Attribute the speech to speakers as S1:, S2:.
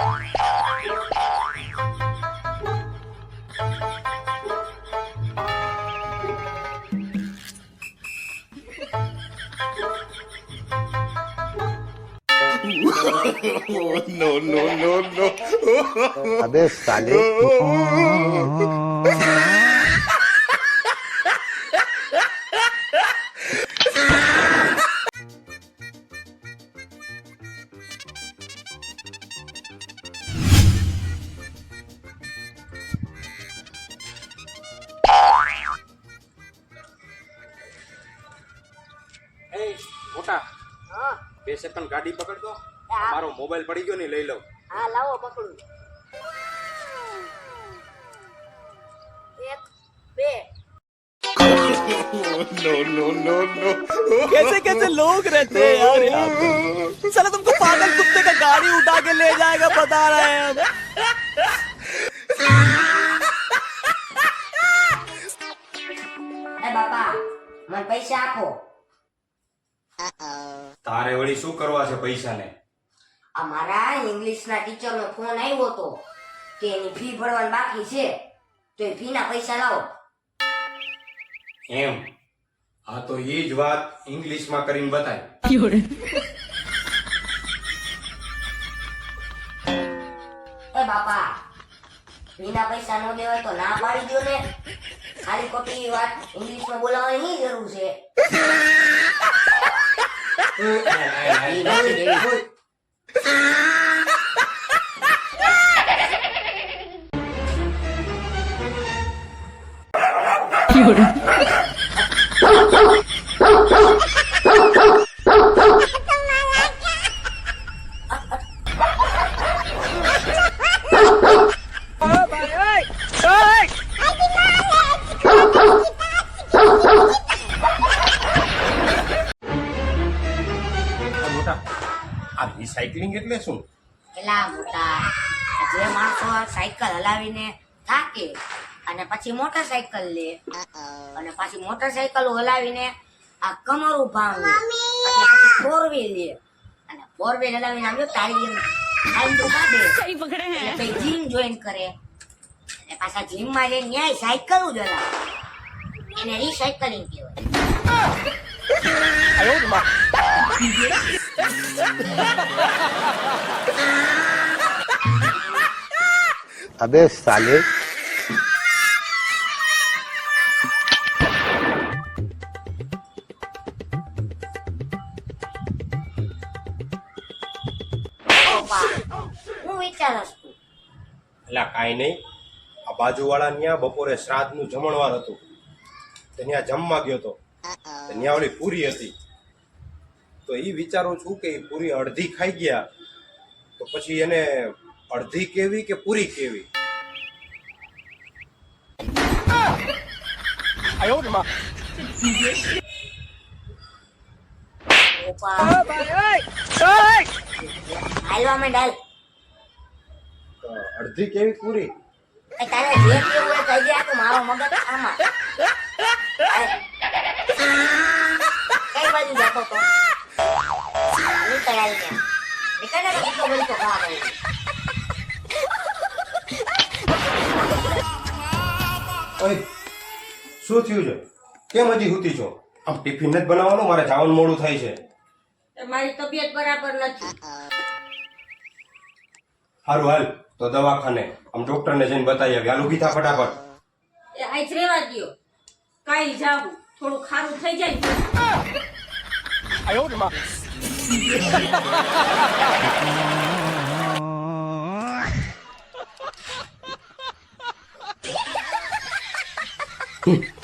S1: no, no, no, no.
S2: Cabeça,
S3: né?
S2: બે second ગાડી પકડતો
S3: હા.
S2: મારો મોબાઈલ પડી ગયો ને લઈ લઉં
S3: હા લાવો પકડું એક બે
S1: No, no, no, no.
S4: कैसे कैसे लोग रहते हैं यार यहाँ पे साला तुमको पागल कुत्ते का गाड़ी उठा के ले जाएगा बता रहे हैं हम
S3: એ બાપા મને પૈસા આપો
S2: તારે વળી શું કરવા છે પૈસાને?
S3: આ મારા ઇંગ્લિશના ટીચરનો ફોન આવ્યો હતો કે એની ફી ભરવાની બાકી છે તો એ ફીના પૈસા લાવો.
S2: એમ? હા તો એ જ વાત ઇંગ્લિશમાં કરીને બતાય.
S3: એ બાપા ફીના પૈસા નો દેવાય તો ના પાડી દો ને ખાલી ખોટી વાત ઇંગ્લિશમાં બોલાવવાની જરૂર છે. ઈ નથી દેવી.
S2: આ આ રિસાયકલિંગ એટલે શું?
S3: એલા મોટા જે માણસો સાયકલ હલાવીને થાકે અને પછી મોટરસાયકલ લે. અને પાછી મોટરસાયકલ હલાવીને આ કમર ઉભાવે પછી ફોર વ્હીલ લે. અને ફોર વ્હીલ હલાવીને આવ્યો તારી એમ ખાલી ઊભા દે પકડે પછી જીમ જોઈન કરે. અને પાછા જીમમાં જઈને ન્યાય સાયકલ જ હલાવે એને રિસાયકલિંગ કહેવાય.
S5: 哎呦
S3: 我的妈！વિચારસ તું
S2: એટલે કાંઈ નહીં. આ બાજુવાળા ત્યાં બપોરે શ્રાદ્ધનું જમણવાર હતું. તો ત્યાં જમવા ગયો તો. તો ત્યાં ઓલી પૂરી હતી. તો એ વિચારું છું કે એ પૂરી અડધી ખાઈ ગયા તો પછી એને અડધી કેવી કે પૂરી કેવી? અડધી કેવી પૂરી?
S3: એ તારે જે કેવું હોય કહી દે તું મારો મગજ આમાં. કઈ બાજુ જતો તો? નીકળ આવીને નીકળ ને કેટલો બળી તો.
S2: ઓય શું થયું છે? કેમ હજી હુતી છો? આમ ટિફિન નથી બનાવવાનું મારે જવાનું મોડું થાય છે.
S3: મારી તબિયત બરાબર નથી.
S2: સારું હાલ તો દવાખાને. આમ ડોક્ટરને જઈને બતાવી આવી. હાલ ઊભી થા ફટાફટ.
S6: એ આજ રેવા દ્યો. કાલ જાવું થોડું ખારું થઈ જાય Mm.